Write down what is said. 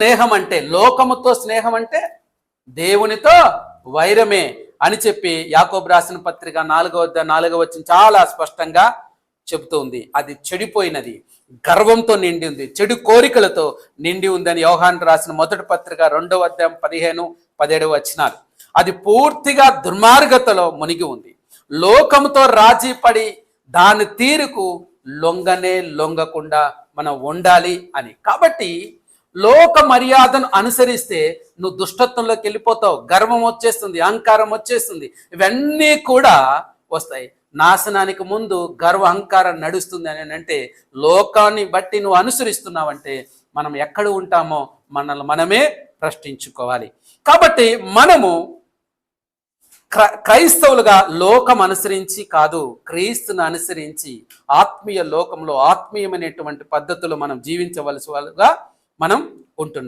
స్నేహం అంటే లోకముతో స్నేహం అంటే దేవునితో వైరమే అని చెప్పి యాకోబు రాసిన పత్రిక నాలుగవ నాలుగవ వచ్చిన చాలా స్పష్టంగా చెబుతుంది అది చెడిపోయినది గర్వంతో నిండి ఉంది చెడు కోరికలతో నిండి ఉందని యోహాన్ రాసిన మొదటి పత్రిక రెండవ అధ్యాయం పదిహేను పదిహేడు వచ్చినారు అది పూర్తిగా దుర్మార్గతలో మునిగి ఉంది. లోకంతో రాజీ పడి దాని తీరుకు లొంగనే లొంగకుండా మనం ఉండాలి అని. కాబట్టి లోక మర్యాదను అనుసరిస్తే నువ్వు దుష్టత్వంలోకి వెళ్ళిపోతావు. గర్వం వచ్చేస్తుంది అహంకారం వచ్చేస్తుంది. ఇవన్నీ కూడా వస్తాయి. నాశనానికి ముందు గర్వ అహంకారం నడుస్తుంది అని అంటే లోకాన్ని బట్టి నువ్వు అనుసరిస్తున్నావంటే మనం ఎక్కడ ఉంటామో మనల్ని మనమే ప్రశ్నించుకోవాలి. కాబట్టి మనము క్రైస్తవులుగా లోకం అనుసరించి కాదు క్రీస్తుని అనుసరించి ఆత్మీయ లోకంలో ఆత్మీయమైనటువంటి పద్ధతులు మనం జీవించవలసి వాళ్ళుగా మనం ఉంటున్నాం.